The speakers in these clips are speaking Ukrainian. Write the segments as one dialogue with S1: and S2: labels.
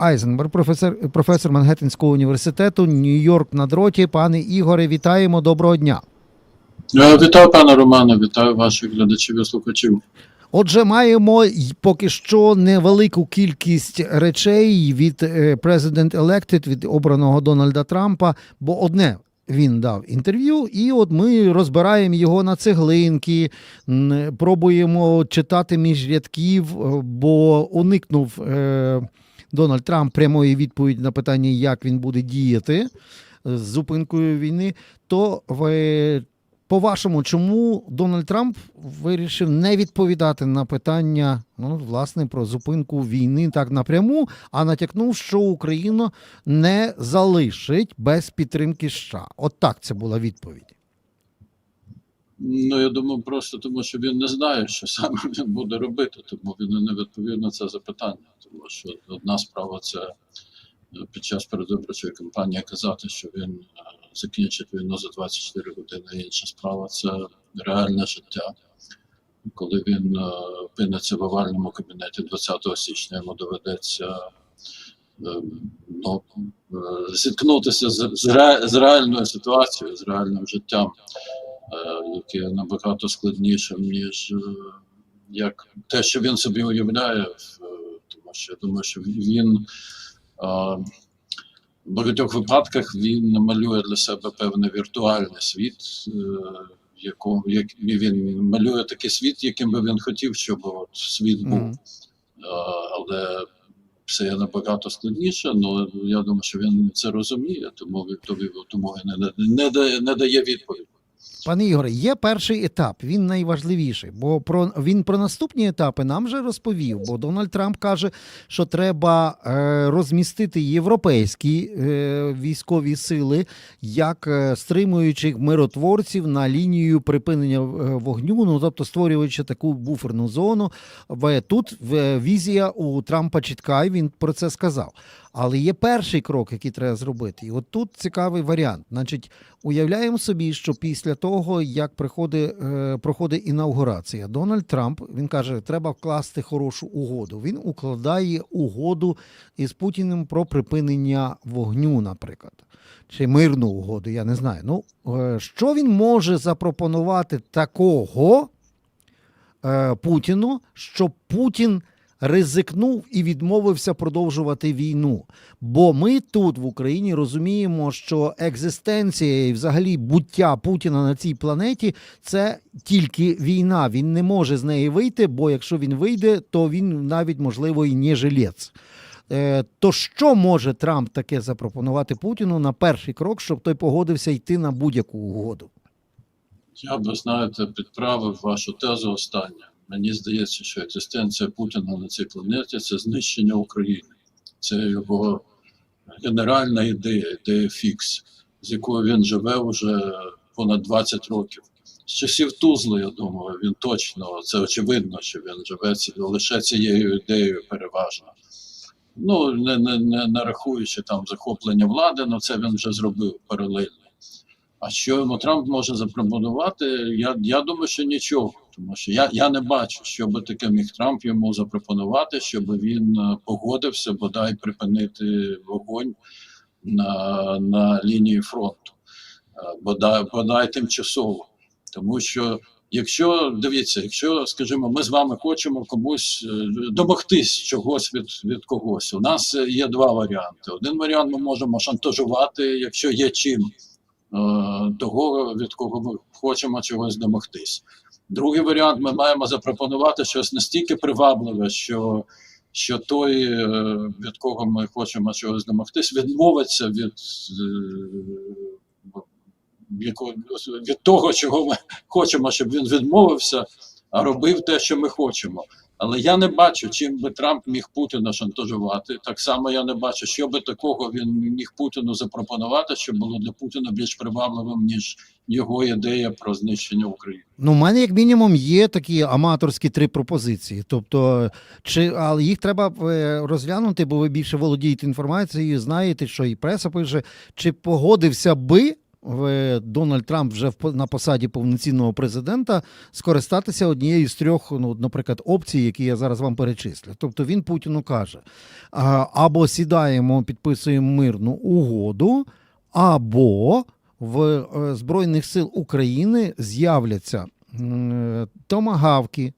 S1: Айзенберг, професор, професор Мангеттенського університету, Нью-Йорк на дроті. Пане Ігоре, вітаємо. Доброго дня.
S2: Е, Вітаю, пане Романе, вітаю ваших глядачів і слухачів.
S1: Отже, маємо поки що невелику кількість речей від е, President Elected, від обраного Дональда Трампа, бо одне. Він дав інтерв'ю, і от ми розбираємо його на цеглинки, пробуємо читати між рядків, е, бо уникнув е, Дональд Трамп прямої відповіді на питання, як він буде діяти з зупинкою війни. То ви по-вашому, чому Дональд Трамп вирішив не відповідати на питання, ну, власне, про зупинку війни так напряму, а натякнув, що Україну не залишить без підтримки США? От так це була відповідь.
S2: Ну, я думаю, просто тому, що він не знає, що саме він буде робити, тому він не відповів на це запитання. Тому що одна справа це е, під час передвиборчої кампанії казати, що він е, закінчить війну за 24 години. Інша справа це реальне життя. Коли він е, опиниться в овальному кабінеті 20 січня, йому доведеться ну, зіткнутися з, з, ре- з реальною ситуацією, з реальним життям, яке набагато складніше, ніж е, як те, що він собі уявляє, е, тому що я думаю, що він е, в багатьох випадках він малює для себе певний віртуальний світ, е, якому як він малює такий світ, яким би він хотів, щоб от світ був. Е, але це набагато складніше. але я думаю, що він це розуміє, тому тому він не, не, не дає відповідь.
S1: Пане Ігоре, є перший етап, він найважливіший, бо про він про наступні етапи нам вже розповів. Бо Дональд Трамп каже, що треба е, розмістити європейські е, військові сили як е, стримуючих миротворців на лінію припинення вогню, ну тобто створюючи таку буферну зону. Тут візія у Трампа чітка, і він про це сказав. Але є перший крок, який треба зробити. І от тут цікавий варіант. Значить, уявляємо собі, що після того, як приходить, е, проходить інаугурація, Дональд Трамп він каже, треба вкласти хорошу угоду. Він укладає угоду із Путіним про припинення вогню, наприклад. Чи мирну угоду, я не знаю. Ну, е, що він може запропонувати такого е, Путіну, щоб Путін ризикнув і відмовився продовжувати війну. Бо ми тут в Україні розуміємо, що екзистенція і взагалі буття Путіна на цій планеті це тільки війна. Він не може з неї вийти, бо якщо він вийде, то він навіть можливо і не жилець. Е, То що може Трамп таке запропонувати Путіну на перший крок, щоб той погодився йти на будь-яку угоду?
S2: Я би знаєте, підправив вашу тезу останнє. Мені здається, що екзистенція Путіна на цій планеті це знищення України. Це його генеральна ідея, ідея фікс, з якою він живе вже понад 20 років. З часів Тузли, я думаю, він точно, це очевидно, що він живе лише цією ідеєю переважно. Ну, не, не, не, не рахуючи там захоплення влади, ну це він вже зробив паралельно. А що йому Трамп може запропонувати? Я, я думаю, що нічого. Тому що я, я не бачу, що би таке міг Трамп йому запропонувати, щоб він е, погодився бодай припинити вогонь на, на лінії фронту, Е, бодай, бодай тимчасово. Тому що якщо дивіться, якщо, скажімо, ми з вами хочемо комусь е, домогтись чогось від, від когось, у нас є два варіанти. Один варіант ми можемо шантажувати, якщо є чим того, від кого ми хочемо чогось домогтись. Другий варіант ми маємо запропонувати щось настільки привабливе, що, що той, е, від кого ми хочемо чогось домогтись, відмовиться від, е, від того, чого ми хочемо, щоб він відмовився, а робив те, що ми хочемо. Але я не бачу, чим би Трамп міг Путіна шантажувати. Так само я не бачу, що би такого він міг Путіну запропонувати, що було для Путіна більш привабливим, ніж його ідея про знищення України.
S1: Ну, у мене як мінімум є такі аматорські три пропозиції. Тобто, чи але їх треба е, розглянути, бо ви більше володієте інформацією, знаєте, що і преса пише. Чи погодився би в- Дональд Трамп вже на посаді повноцінного президента скористатися однією з трьох, ну, наприклад, опцій, які я зараз вам перечислю. Тобто він Путіну каже: або сідаємо, підписуємо мирну угоду, або в е, Збройних сил України з'являться томагавки,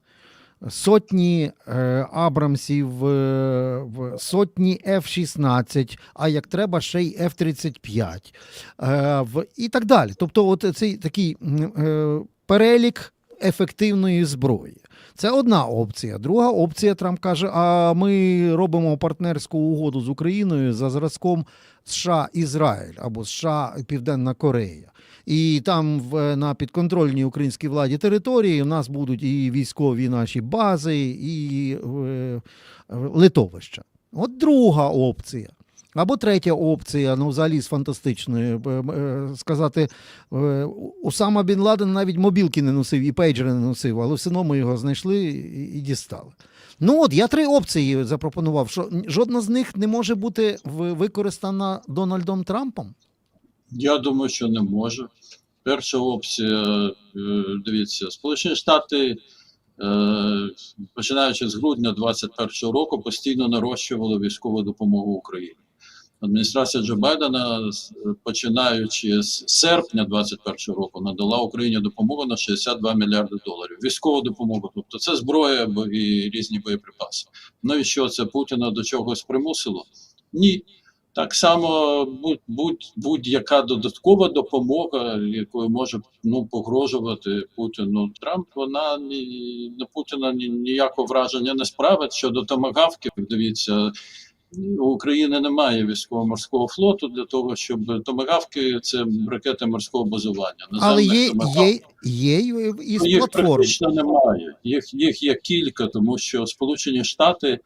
S1: сотні е, Абрамсів, е, сотні F-16, а як треба, ще й F-35 е, в- і так далі. Тобто, от цей такий е, перелік ефективної зброї. Це одна опція. Друга опція Трамп каже: а ми робимо партнерську угоду з Україною за зразком США Ізраїль або США Південна Корея. І там в, на підконтрольній українській владі території у нас будуть і військові наші бази, і е, литовища. От друга опція. Або третя опція, ну взагалі з фантастичної, е, е, сказати, е, Усама Бін Ладен навіть мобілки не носив і пейджери не носив, але все одно ми його знайшли і дістали. Ну от я три опції запропонував, що жодна з них не може бути використана Дональдом Трампом.
S2: Я думаю, що не може. Перша опція, е, дивіться, Сполучені Штати, е, починаючи з грудня 2021 року, постійно нарощували військову допомогу Україні. Адміністрація Джо Байдена, починаючи з серпня 2021 року, надала Україні допомогу на 62 мільярди доларів. Військову допомогу, тобто це зброя і різні боєприпаси. Навіщо це Путіна до чогось примусило? Ні. Так само будь, будь, будь-яка додаткова допомога, якою може ну, погрожувати Путіну Трамп, вона ні, на Путіна ні, ніякого враження не справить. Щодо томагавків, дивіться, у України немає військово-морського флоту для того, щоб томагавки це ракети морського базування.
S1: Але є, є, є і
S2: їх
S1: платформ.
S2: практично немає. Їх, їх є кілька, тому що Сполучені Штати,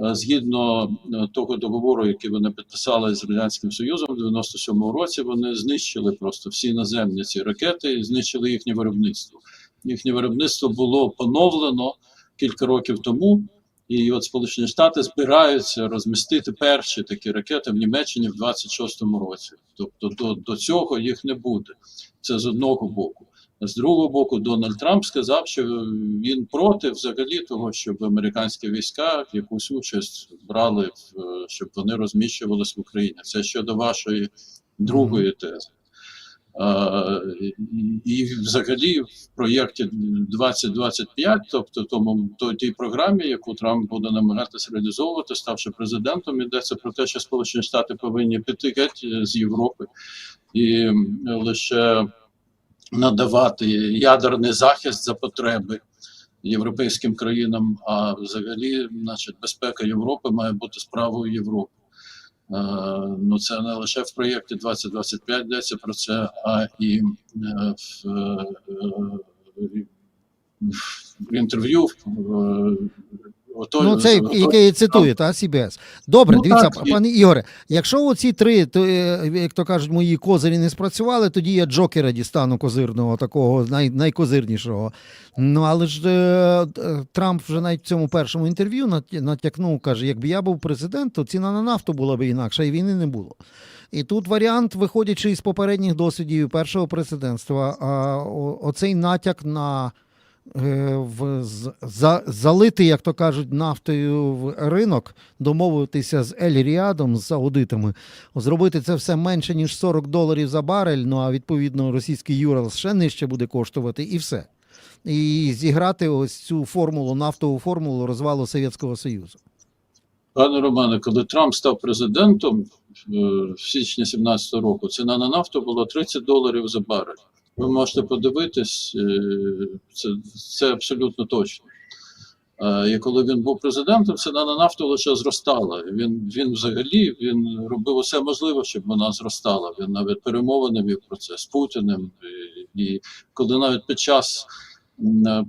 S2: згідно е, того договору, який вони підписали з Радянським Союзом в 97-му році, вони знищили просто всі наземні ці ракети і знищили їхнє виробництво. Їхнє виробництво було поновлено кілька років тому. І от Сполучені Штати збираються розмістити перші такі ракети в Німеччині в 26-му році. Тобто до, до цього їх не буде. Це з одного боку. З другого боку, Дональд Трамп сказав, що він проти взагалі того, щоб американські війська якусь участь брали, в, щоб вони розміщувалися в Україні. Це щодо вашої другої тези. А, і- взагалі в проєкті 2025, тобто тому то, тій програмі, яку Трамп буде намагатися реалізовувати, ставши президентом, йдеться про те, що Сполучені Штати повинні піти геть з Європи і лише надавати ядерний захист за потреби європейським країнам, а взагалі, значить, безпека Європи має бути справою Європи. Е, ну, це не лише в проєкті 2025 йдеться про це, а і е, в, е, е, в інтерв'ю. Ото-
S1: Ну, це
S2: ото-
S1: яке цитує, та CBS. Добре,
S2: Ну,
S1: дивіться,
S2: так, і-
S1: пане Ігоре, якщо оці три, то, е, як то кажуть, мої козирі не спрацювали, тоді я Джокера дістану козирного, такого най, найкозирнішого. Ну, але ж е, е, Трамп вже навіть в цьому першому інтерв'ю натякнув, каже, якби я був президент, то ціна на нафту була б інакша, і війни не було. І тут варіант, виходячи із попередніх досвідів першого президентства, оцей натяк на в, за, залити, як то кажуть, нафтою в ринок, домовитися з Ель Ріадом, з аудитами, зробити це все менше, ніж 40 доларів за барель, ну а відповідно російський Юрал ще нижче буде коштувати, і все. І зіграти ось цю формулу, нафтову формулу розвалу Совєтського Союзу.
S2: Пане Романе, коли Трамп став президентом е, в січні 17 року, ціна на нафту була 30 доларів за барель. Ви можете подивитись, е, це, це абсолютно точно. Е, І коли він був президентом, ціна на нафту лише зростала. Він, він взагалі він робив усе можливе, щоб вона зростала. Він навіть перемовини вів про це з Путіним. І, і коли навіть під час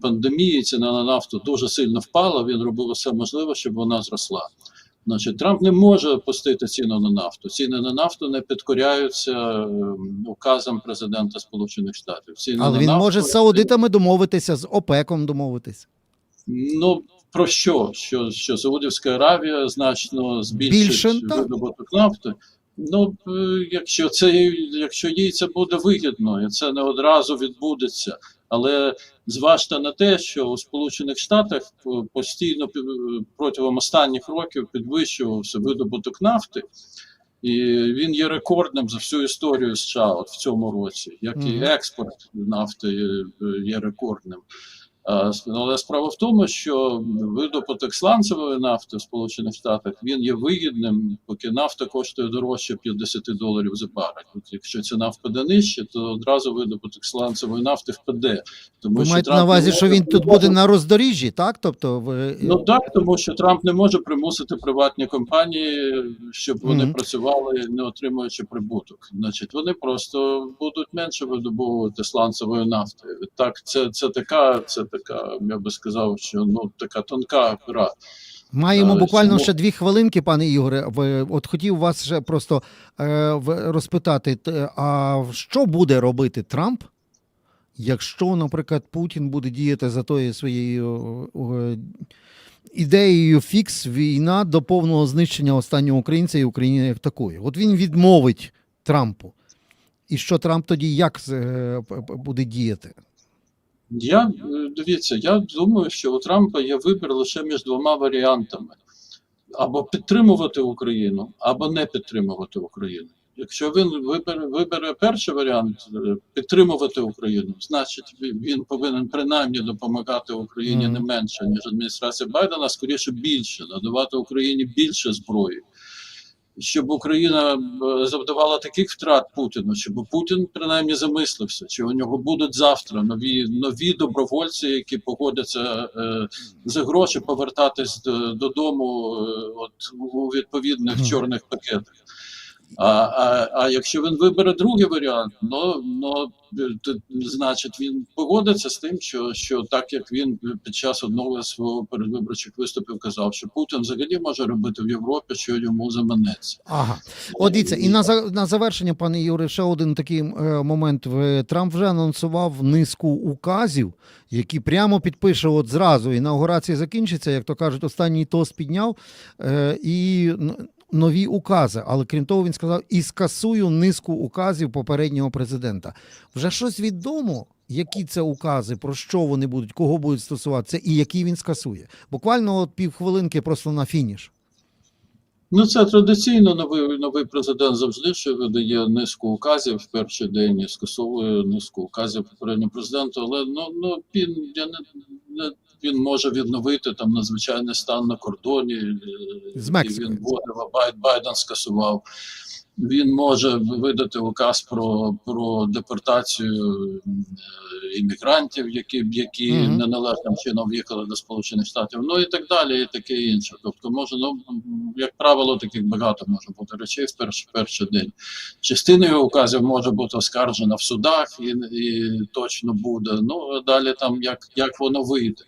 S2: пандемії ціна на нафту дуже сильно впала, він робив усе можливе, щоб вона зросла. Значить, Трамп не може опустити ціну на нафту. Ціни на нафту не підкоряються ем, указам президента Сполучених Штатів. Ціни
S1: Але
S2: на
S1: він
S2: нафту,
S1: може з саудитами домовитися, з ОПЕКом домовитися.
S2: Ну про що? Що, що Саудівська Аравія значно збільшить видобуток нафти? Ну, е, якщо це якщо їй це буде вигідно, і це не одразу відбудеться. Але зважте на те, що у Сполучених Штатах е, постійно протягом останніх років підвищувався видобуток нафти, і він є рекордним за всю історію США от в цьому році, як і експорт нафти е, є рекордним. С- Але справа в тому, що видобуток сланцевої нафти в Сполучених Штатах він є вигідним, поки нафта коштує дорожче 50 доларів за барель. От якщо ціна впаде нижче, то одразу видобуток сланцевої нафти впаде. Тому
S1: Ви
S2: що
S1: маєте
S2: Трамп
S1: на увазі, що
S2: може
S1: він тут буде на роздоріжжі, так? Тобто, ви...
S2: Ну так, тому що Трамп не може примусити приватні компанії, щоб вони
S1: Мгм.
S2: працювали, не отримуючи прибуток. Значить, вони просто будуть менше видобувати сланцевої нафти. Так, це, це така, це така, я би сказав, що ну така тонка гра.
S1: Маємо
S2: Е,
S1: буквально ще дві хвилинки, пане Ігоре. От хотів вас ще просто е, розпитати, а що буде робити Трамп, якщо, наприклад, Путін буде діяти за тою своєю е, ідеєю фікс війна до повного знищення останнього українця і України як такої? От він відмовить Трампу. І що Трамп тоді як буде діяти?
S2: Я е, дивіться, я думаю, що у Трампа є вибір лише між двома варіантами: або підтримувати Україну, або не підтримувати Україну. Якщо він вибере, вибере перший варіант е, підтримувати Україну, значить він- повинен принаймні допомагати Україні не менше ніж адміністрація Байдена, скоріше більше, надавати Україні більше зброї. Щоб Україна е, завдавала таких втрат Путіну, щоб Путін принаймні замислився, чи у нього будуть завтра нові нові добровольці, які погодяться е, за гроші повертатись додому, е, от у відповідних чорних пакетах. А, а, а якщо він вибере другий варіант, ну, ну значить він погодиться з тим, що, що так як він під час одного свого передвиборчих виступів казав, що Путін взагалі може робити в Європі, що йому заманеться.
S1: Ага. От дивіться, і на, на завершення, пане Юре, ще один такий е, момент. Трамп вже анонсував низку указів, які прямо підпише от зразу. Інаугурація закінчиться, як то кажуть, останній тос підняв е, і н- нові укази. Але крім того, він сказав, і скасую низку указів попереднього президента. Вже щось відомо. Які це укази, про що вони будуть, кого будуть стосуватися, і які він скасує? Буквально от півхвилинки просто на фініш.
S2: Ну, це традиційно новий новий президент завжди що видає низку указів в перший день і скасовує низку указів попереднього президенту. Але ну ну я не, не він може відновити там надзвичайний стан на кордоні. е,
S1: З Мексикою.
S2: Він вводив, а Бай- Байден скасував. Він може видати указ про, про депортацію е, іммігрантів, які, які
S1: Мгм.
S2: неналежним чином в'їхали до Сполучених Штатів, ну і так далі, і таке інше. Тобто, може, ну як правило, таких багато може бути речей в перший, перший день. Частина його указів може бути оскаржена в судах і, і точно буде. Ну далі там як, як воно вийде.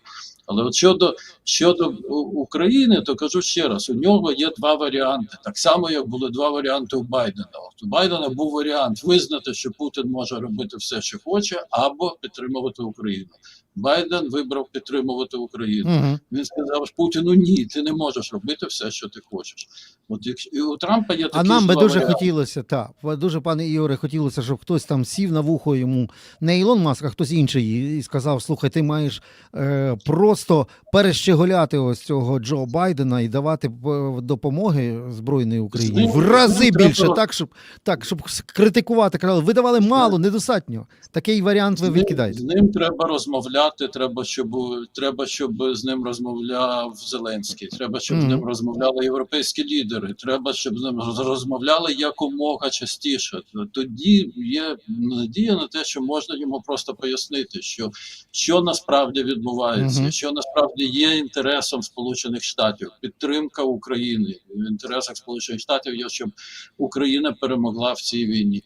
S2: Але от щодо щодо України, то кажу ще раз: у нього є два варіанти. Так само, як були два варіанти у Байдена. От у Байдена був варіант визнати, що Путін може робити все, що хоче, або підтримувати Україну. Байден вибрав підтримувати Україну.
S1: Угу.
S2: Він сказав Путіну: ні, ти не можеш робити все, що ти хочеш. От і у Трампа є такі
S1: А нам би дуже
S2: варіанти.
S1: хотілося, так, дуже, пане Ігоре, хотілося, щоб хтось там сів на вухо йому, не Ілон Маск, а хтось інший, і сказав: слухай, ти маєш е, просто перещеголяти ось цього Джо Байдена і давати е, допомоги Збройної України
S2: ним-
S1: в рази більше, так, щоб так, щоб критикувати. Казали, ви давали мало, недостатньо. Такий варіант ви відкидаєте.
S2: з ним треба розмовляти. Треба, щоб треба, щоб з ним розмовляв Зеленський. Треба, щоб з ним розмовляли європейські лідери. Треба, щоб з ним роз- розмовляли якомога частіше. Тоді є надія на те, що можна йому просто пояснити, що, що насправді відбувається,
S1: Мгм.
S2: що насправді є інтересом Сполучених Штатів, підтримка України в інтересах Сполучених Штатів є, щоб Україна перемогла в цій війні.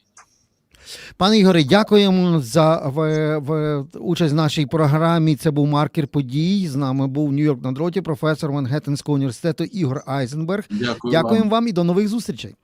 S1: Пане Ігоре, дякуємо за в, в, участь в нашій програмі. Це був маркер подій. З нами був Нью-Йорк на дроті, професор Мангеттенського університету Ігор Айзенберг.
S2: Дякую. вам.
S1: Дякуємо вам і до нових зустрічей.